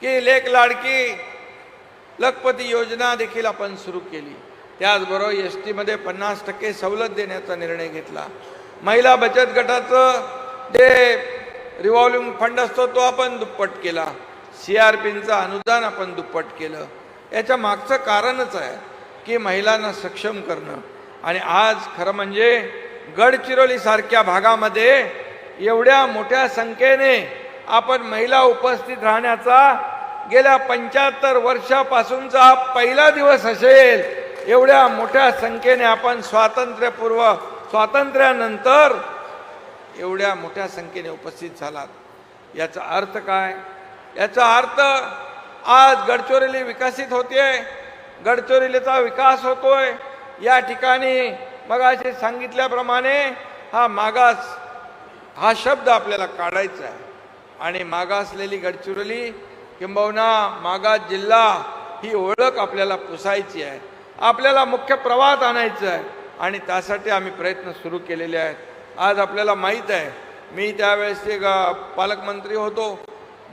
की लेख लाडकी लखपती योजना देखील आपण सुरू केली. त्याचबरोबर एस टीमध्ये पन्नास टक्के सवलत देण्याचा निर्णय घेतला. महिला बचत गटाचं जे रिव्हॉल्विंग फंड असतो तो आपण दुप्पट केला. सी आर पीचं अनुदान आपण दुप्पट केलं. याच्या मागचं कारणच आहे की महिलांना सक्षम करणं. आणि आज खरं म्हणजे गडचिरोलीसारख्या भागामध्ये एवढ्या मोठ्या संख्येने आपण महिला उपस्थित राहण्याचा गेल्या पंच्याहत्तर वर्षापासूनचा हा पहिला दिवस असेल एवढ्या मोठ्या संख्येने आपण स्वातंत्र्यपूर्व स्वातंत्र्यानंतर एवढ्या मोठ्या संख्येने उपस्थित झालात. याचा अर्थ काय? याचा अर्थ आज गडचिरोली विकसित होते गडचिरोलीचा विकास होतोय. या ठिकाणी मग सांगितल्याप्रमाणे हा मागास हा शब्द आपल्याला काढायचा आहे. आणि मागासलेली गडचिरोली किंबहुना मागास जिल्हा ही ओळख आपल्याला पुसायची आहे. आपल्याला मुख्य प्रवाहात आणायचं आहे. आणि त्यासाठी आम्ही प्रयत्न सुरू केलेले आहेत. आज आपल्याला माहीत आहे मी त्यावेळेस एक पालकमंत्री होतो.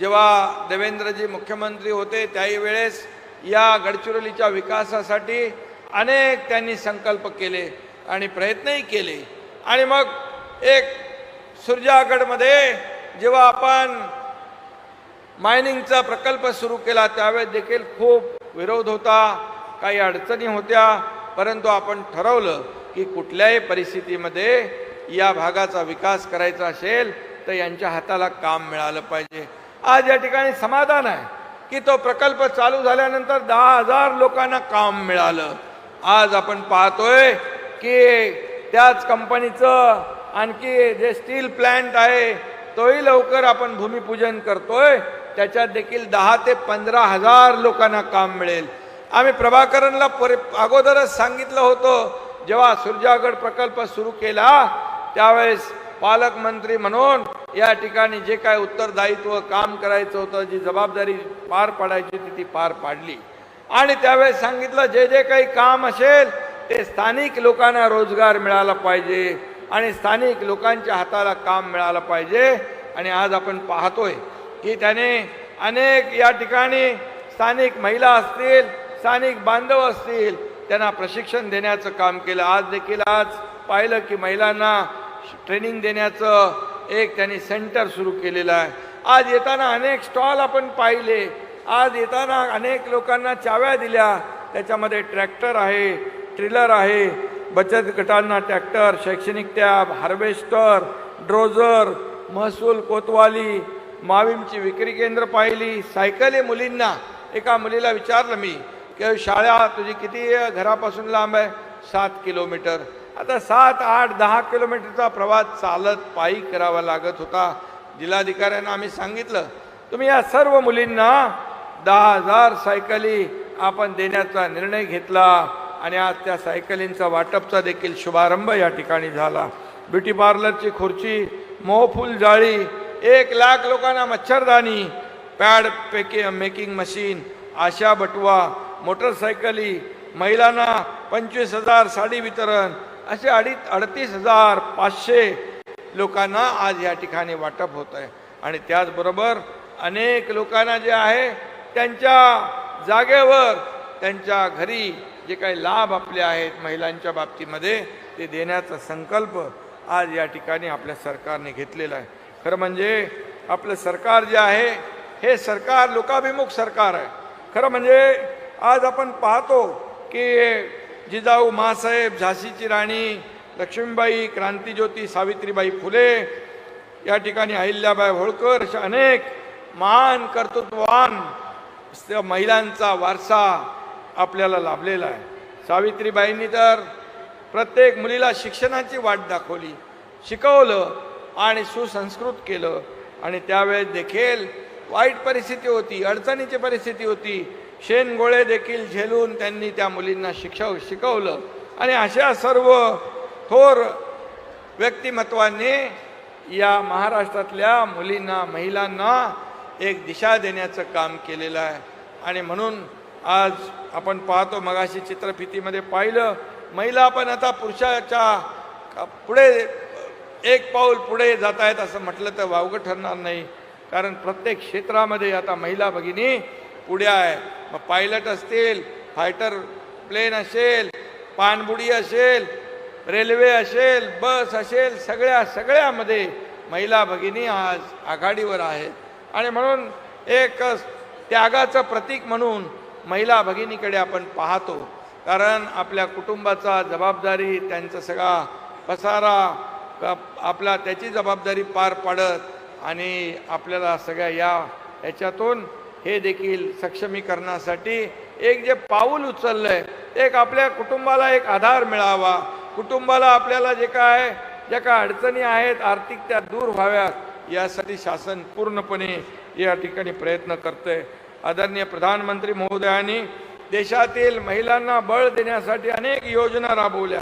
जेव्हा देवेंद्रजी मुख्यमंत्री होते त्याही वेळेस या गडचिरोलीच्या विकासासाठी अनेक त्यांनी संकल्प केले आणि प्रयत्नही केले. आणि मग एक सुरजागडमध्ये जेव्हा आपण मायनिंगचा प्रकल्प सुरू केला त्यावेळेस देखील खूप विरोध होता काही अडचणी होत्या परंतु आपण ठरवलं की कुठल्याही परिस्थितीमध्ये या भागाचा विकास करायचा असेल तर यांच्या हाताला काम मिळालं पाहिजे. आज या ठिकाणी समाधान आहे की तो प्रकल्प चालू झाल्यानंतर दहा हजार लोकांना काम मिळालं. आज आपण पाहतोय की त्याच कंपनीचं आणखी जे स्टील प्लॅन्ट आहे तोही लवकर आपण भूमिपूजन करतोय. त्याच्यात देखील दहा ते पंधरा हजार लोकांना काम मिळेल. आम्ही प्रभाकरनला परि अगोदरच सांगितलं होतं जेव्हा सूर्जागड प्रकल्प सुरू केला त्यावेळेस पालकमंत्री म्हणून या ठिकाणी जे काय उत्तरदायित्व काम करायचं होतं जी जबाबदारी पार पाडायची होती ती पार पाडली. आणि त्यावेळेस सांगितलं जे जे काही काम असेल ते स्थानिक लोकांना रोजगार मिळाला पाहिजे. आणि स्थानिक लोकांच्या हाताला काम मिळालं पाहिजे. आणि आज आपण पाहतोय की त्याने अनेक या ठिकाणी स्थानिक महिला असतील स्थानिक बांधव असतील त्यांना प्रशिक्षण देण्याचं काम केलं. आज देखील आज पाहिलं की महिलांना ट्रेनिंग देण्याचं एक त्यांनी सेंटर सुरू केलेलं आहे. आज येताना अनेक स्टॉल आपण पाहिले. आज येताना अनेक लोकांना चाव्या दिल्या. त्याच्यामध्ये ट्रॅक्टर आहे ट्रिलर आहे बचत गटांना ट्रॅक्टर शैक्षणिक टॅब हार्वेस्टर ड्रोजर महसूल कोतवाली मावीमची विक्री केंद्र पाहिली सायकल आहे मुलींना. एका मुलीला विचारलं मी की शाळा तुझी किती घरापासून लांब आहे? सात किलोमीटर. आता सात आठ दहा किलोमीटरचा प्रवास चालत पायी करावा लागत होता. जिल्हाधिकाऱ्यांना आम्ही सांगितलं तुम्ही या सर्व मुलींना दहा हजार सायकली आपण देण्याचा निर्णय घेतला. आणि आज त्या सायकलींचा वाटपचा देखील शुभारंभ या ठिकाणी झाला. ब्युटी पार्लरची खुर्ची मोहफुल जाळी एक लाख लोकांना मच्छरदाणी पॅड पेके मेकिंग मशीन आशा बटवा मोटरसायकली महिलांना पंचवीस हजार साडी वितरण असे अडी अडतीस हजार पाचशे लोकांना आज या ठिकाणी वाटप होत आहे. आणि त्याचबरोबर अनेक लोकांना जे आहे त्यांच्या जागेवर त्यांच्या घरी जे काही लाभ आपले आहेत महिलांच्या बाबतीमध्ये ते देण्याचा संकल्प आज या ठिकाणी आपल्या सरकारने घेतलेला आहे. खरं म्हणजे आपलं सरकार जे आहे हे सरकार लोकाभिमुख सरकार आहे. खरं म्हणजे आज आपण पाहतो की जिजाऊ मासाहेब झाशीची राणी लक्ष्मीबाई क्रांतीज्योती सावित्रीबाई फुले या ठिकाणी अहिल्याबाई होळकर अशा अनेक महान कर्तृत्ववान महिलांचा वारसा आपल्याला लाभलेला आहे. सावित्रीबाईंनी तर प्रत्येक मुलीला शिक्षणाची वाट दाखवली शिकवलं आणि सुसंस्कृत केलं. आणि त्यावेळेस देखील वाईट परिस्थिती होती अडचणीची परिस्थिती होती. शेणगोळे देखील झेलून त्यांनी त्या मुलींना शिक्षव शिकवलं. आणि अशा सर्व थोर व्यक्तिमत्वाने या महाराष्ट्रातल्या मुलींना महिलांना एक दिशा देण्याचं काम केलेलं आहे. आणि म्हणून आज आपण पाहतो मगाशी चित्रफितीमध्ये पाहिलं महिला पण आता पुरुषाच्या पुढे एक पाऊल पुढे जात आहेत असं म्हटलं तर वावगं ठरणार नाही. कारण प्रत्येक क्षेत्रामध्ये आता महिला भगिनी पुढे आहे. मग पायलट असतील फायटर प्लेन असेल पाणबुडी असेल रेल्वे असेल बस असेल सगळ्या सगळ्यामध्ये महिला भगिनी आज आघाडीवर आहेत. आणि म्हणून एक त्यागाचं प्रतीक म्हणून महिला भगिनीकडे आपण पाहतो. कारण आपल्या कुटुंबाचा जबाबदारी त्यांचा सगळा पसारा आपला त्याची जबाबदारी पार पाडत आणि आपल्याला सगळ्या या याच्यातून हे देखील सक्षमीकरणासाठी एक जे पाऊल उचललं आहे एक आपल्या कुटुंबाला एक आधार मिळावा. कुटुंबाला आपल्याला जे काय ज्या काय अडचणी आहेत आर्थिक त्या दूर व्हाव्यात यासाठी शासन पूर्णपणे या ठिकाणी प्रयत्न करतं आहे आदरणीय प्रधानमंत्री महोदयांनी देशातील महिलांना बळ देण्यासाठी अनेक योजना राबवल्या.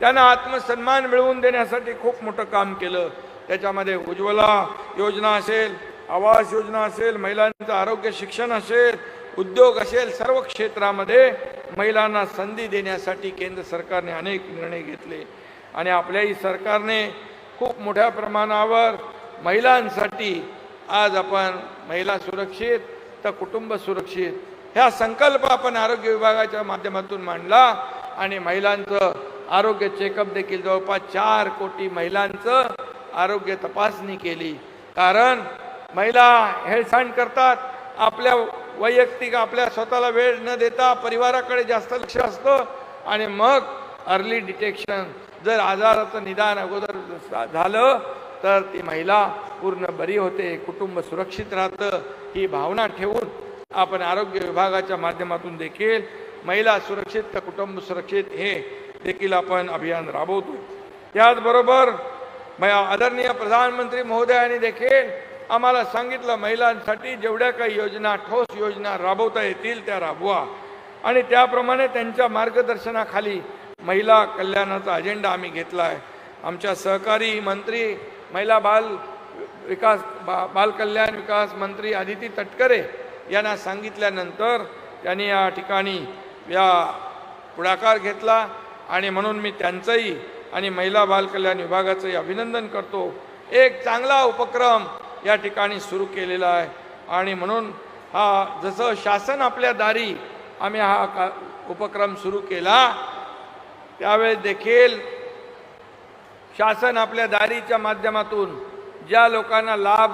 त्यांना आत्मसन्मान मिळवून देण्यासाठी खूप मोठं काम केलं. त्याच्यामध्ये उज्ज्वला योजना असेल आवास योजना असेल महिलांचं आरोग्य शिक्षण असेल उद्योग असेल सर्व क्षेत्रामध्ये महिलांना संधी देण्यासाठी केंद्र सरकारने अनेक निर्णय घेतले. आणि आपल्याही सरकारने खूप मोठ्या प्रमाणावर महिलांसाठी आज आपण महिला सुरक्षित तर कुटुंब सुरक्षित. ह्या संकल्प आपण आरोग्य विभागाच्या माध्यमातून मांडला आणि महिलांचं आरोग्य चेकअप देखील जवळपास चार कोटी महिलांचं आरोग्य तपासणी केली. कारण महिला हेळसांड करतात. आपल्या वैयक्तिक आपल्या स्वतःला वेळ न देता परिवाराकडे जास्त लक्ष असतं. आणि मग अर्ली डिटेक्शन जर आजाराचं निदान अगोदर झालं तर ती महिला पूर्ण बरी होते कुटुंब सुरक्षित राहतं ही भावना ठेवून आपण आरोग्य विभागाच्या माध्यमातून देखील महिला सुरक्षित तर कुटुंब सुरक्षित हे देखील आपण अभियान राबवतो त्याचबरोबर म- आदरणीय प्रधानमंत्री महोदयांनी देखील आम्हाला सांगितलं महिलांसाठी जेवढ्या काही योजना ठोस योजना राबवता येतील त्या राबवा. आणि त्याप्रमाणे त्यांच्या मार्गदर्शनाखाली महिला कल्याणाचा अजेंडा आम्ही घेतला आहे आमच्या सहकारी मंत्री महिला बाल विकास बा बालकल्याण विकास मंत्री आदिती तटकरे यांना सांगितल्यानंतर त्यांनी या ठिकाणी या पुढाकार घेतला आणि म्हणून मी त्यांचंही आणि महिला बालकल्याण विभागाचंही अभिनंदन करतो. एक चांगला उपक्रम या ठिकाणी सुरू केलेला आहे आणि म्हणून हा जसं शासन आपल्या दारी आम्ही हा का उपक्रम सुरू केला त्यावेळेस देखील शासन आपल्या दारीच्या माध्यमातून ज्या लोकांना लाभ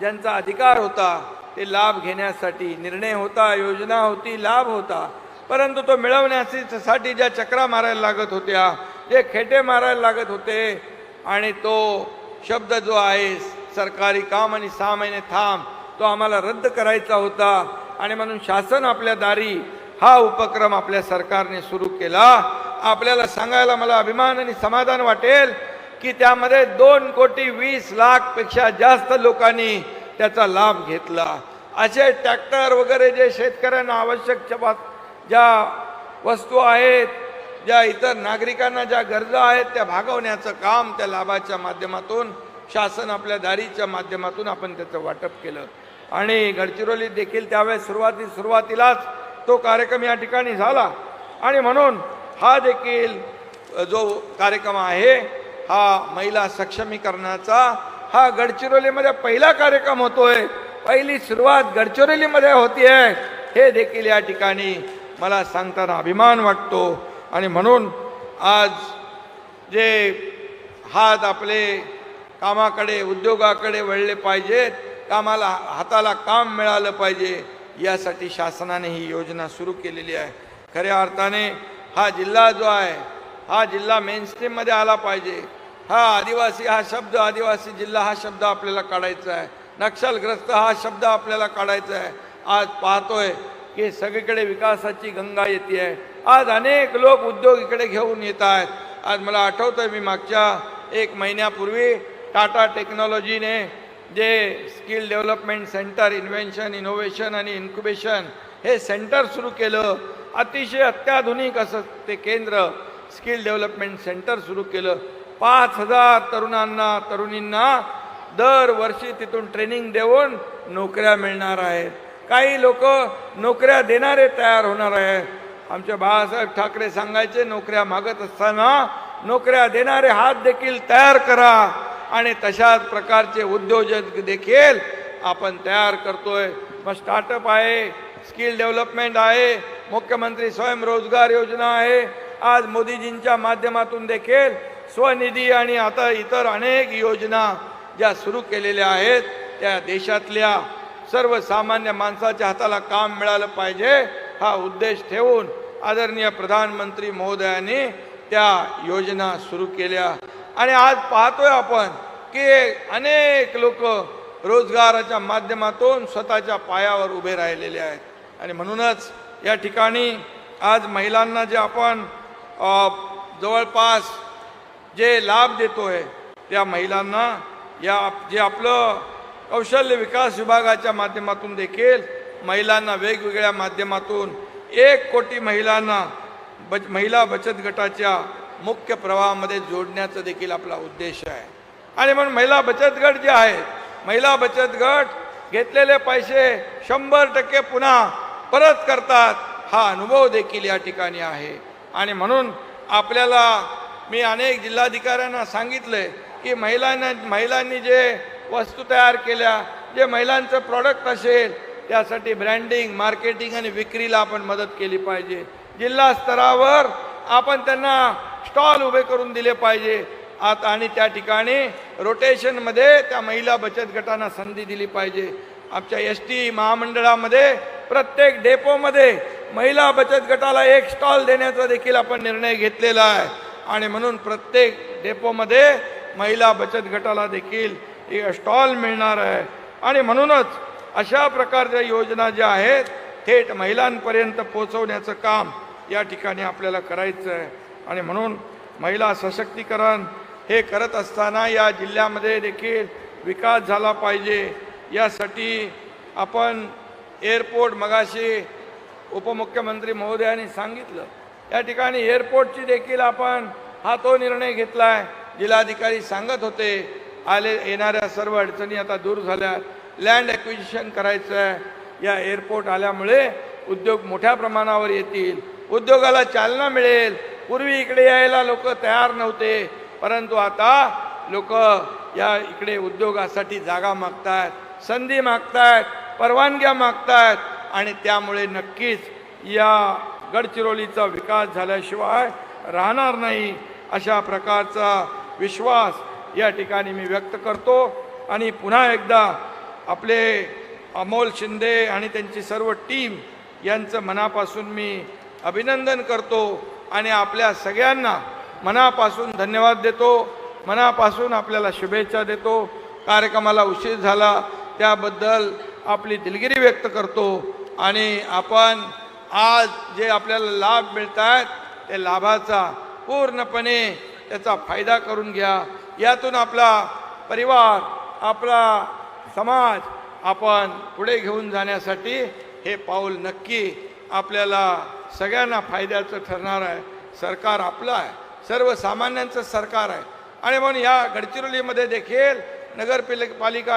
ज्यांचा अधिकार होता ते लाभ घेण्यासाठी निर्णय होता योजना होती लाभ होता. परंतु तो मिळवण्यासाठी ज्या चक्रा मारायला लागत होत्या जे खेटे मारायला लागत होते आणि तो शब्द जो आहे सरकारी काम आणि सहा महिने थांब तो आम्हाला रद्द करायचा होता. आणि म्हणून शासन आपल्या दारी हा उपक्रम आपल्या सरकारने सुरू केला. आपल्याला सांगायला मला अभिमान आणि समाधान वाटेल. की त्यामध्ये दोन कोटी वीस लाखपेक्षा जास्त लोकांनी त्याचा लाभ घेतला. असे ट्रॅक्टर वगैरे जे शेतकऱ्यांना आवश्यक ज्या ज्या वस्तू आहेत ज्या इतर नागरिकांना ज्या गरजा आहेत त्या भागवण्याचं काम त्या लाभाच्या माध्यमातून शासन आपल्या दारीच्या माध्यमातून आपण त्याचं वाटप केलं. आणि गडचिरोलीत देखील त्यावेळेस सुरुवाती सुरुवातीलाच तो कार्यक्रम या ठिकाणी झाला. आणि म्हणून हा देखील जो कार्यक्रम आहे हा महिला सक्षमीकरणाचा हा गडचिरोलीमध्ये पहिला कार्यक्रम होतोय. पहिली सुरुवात गडचिरोलीमध्ये होतीये. हे देखील या ठिकाणी मला सांगताना अभिमान वाटतो. आणि म्हणून आज जे हात आपले कामाकडे उद्योगाकडे वळले पाहिजेत कामाला हाताला काम मिळालं पाहिजे यासाठी शासनाने ही योजना सुरू केलेली आहे. खऱ्या अर्थाने हा जिल्हा जो आहे हा जिल्हा मेनस्ट्रीममध्ये आला पाहिजे. हा आदिवासी हा शब्द आदिवासी जिल्हा हा शब्द आपल्याला काढायचा आहे. नक्षलग्रस्त हा शब्द आपल्याला काढायचा आहे. आज पाहतोय की सगळीकडे विकासाची गंगा येते आहे. आज अनेक लोक उद्योग इकडे घेऊन येत आहेत. आज मला आठवतंय मी मागच्या एक महिन्यापूर्वी टाटा टेक्नॉलॉजीने जे skill development centre invention innovation आणि इन्क्युबेशन हे सेंटर सुरू केलं. अतिशय अत्याधुनिक असं ते केंद्र स्किल डेव्हलपमेंट सेंटर सुरू केलं. पाच हजार तरुणांना तरुणींना दरवर्षी तिथून ट्रेनिंग देऊन नोकऱ्या मिळणार आहेत. काही लोक नोकऱ्या देणारे तयार होणार आहेत. आमचे बाळासाहेब ठाकरे सांगायचे नोकऱ्या मागत असताना नोकऱ्या देणारे हात देखील तयार करा आणि तशाच प्रकारचे उद्योजक देखील आपण तयार करतोय. मग स्टार्टअप आहे स्किल डेव्हलपमेंट आहे मुख्यमंत्री स्वयंरोजगार योजना आहे. आज मोदीजींच्या माध्यमातून देखील स्वनिधी आणि आता इतर अनेक योजना ज्या सुरू केलेल्या आहेत त्या देशातल्या सर्वसामान्य माणसाच्या हाताला काम मिळालं पाहिजे हा उद्देश ठेवून आदरणीय प्रधानमंत्री महोदयांनी त्या योजना सुरू केल्या. आणि आज पाहतोय आपण की अनेक लोक रोजगाराच्या माध्यमातून स्वतःच्या पायावर उभे राहिलेले आहेत. आणि म्हणूनच या ठिकाणी आज महिलांना जे आपण जवळपास जे लाभ देतोय त्या महिलांना या जे आपलं कौशल्य विकास विभागाच्या माध्यमातून देखील महिलांना वेगवेगळ्या माध्यमातून एक कोटी महिलांना बच महिला बचत गटाच्या मुख्य प्रवाहामध्ये जोडण्याचा देखील आपला उद्देश आहे. आणि म्हणून महिला बचत गट जे आहेत महिला बचत गट घेतलेले पैसे शंभर टक्के पुन्हा परत करतात हा अनुभव देखील या ठिकाणी आहे. आणि म्हणून आपल्याला मी अनेक जिल्हाधिकाऱ्यांना सांगितले की महिलांना महिलांनी जे वस्तू तयार केल्या जे महिलांचं प्रॉडक्ट असेल त्यासाठी ब्रँडिंग मार्केटिंग आणि विक्रीला आपण मदत केली पाहिजे. जिल्हा स्तरावर आपण त्यांना स्टॉल उभे करून दिले पाहिजे. आता आणि त्या ठिकाणी रोटेशनमध्ये त्या महिला बचत गटांना संधी दिली पाहिजे. आमच्या एस टी महामंडळामध्ये प्रत्येक डेपोमध्ये महिला बचत गटाला एक स्टॉल देण्याचा देखील आपण निर्णय घेतलेला आहे. आणि म्हणून प्रत्येक डेपोमध्ये महिला बचत गटाला देखील एक स्टॉल मिळणार आहे. आणि म्हणूनच अशा प्रकारच्या योजना ज्या आहेत थेट महिलांपर्यंत पोहोचवण्याचं काम या ठिकाणी आपल्याला करायचं आहे. आणि म्हणून महिला सशक्तीकरण हे करत असताना या जिल्ह्यामध्ये देखील विकास झाला पाहिजे. यासाठी आपण एअरपोर्ट मगाशी उपमुख्यमंत्री महोदयांनी सांगितलं. या ठिकाणी एअरपोर्टची देखील आपण हा तो निर्णय घेतला आहे जिल्हाधिकारी सांगत होते आले येणाऱ्या सर्व अडचणी आता दूर झाल्या. लँड ॲक्विजिशन करायचं आहे या एअरपोर्ट आल्यामुळे उद्योग मोठ्या प्रमाणावर येतील. उद्योगाला चालना मिळेल. पूर्वी इकडे यायला लोक तयार नव्हते. परंतु आता लोक या इकडे उद्योगासाठी जागा मागतायत संधी मागतायत परवानग्या मागतायत आणि त्यामुळे नक्कीच या गडचिरोलीचा विकास झाल्याशिवाय राहणार नाही अशा प्रकारचा विश्वास या ठिकाणी मी व्यक्त करतो. आणि पुन्हा एकदा आपले अमोल शिंदे आणि त्यांची सर्व टीम यांचं मनापासून मी अभिनंदन करतो. आणि आपल्या सगळ्यांना मनापासून धन्यवाद देतो. मनापासून आपल्याला शुभेच्छा देतो. कार्यक्रमाला उशीर झाला. त्याबद्दल आपली दिलगिरी व्यक्त करतो. आणि आपण आज जे आपल्याला लाभ मिळत आहेत ते लाभाचा पूर्णपणे त्याचा फायदा करून घ्या. यातून आपला परिवार आपला समाज आपण पुढे घेऊन जाण्यासाठी हे पाऊल नक्की आपल्याला सगळ्यांना फायद्याचं ठरणार आहे. सरकार आपलं आहे. सर्वसामान्यांचं सरकार आहे. आणि म्हणून या गडचिरोलीमध्ये देखील नगरपालिका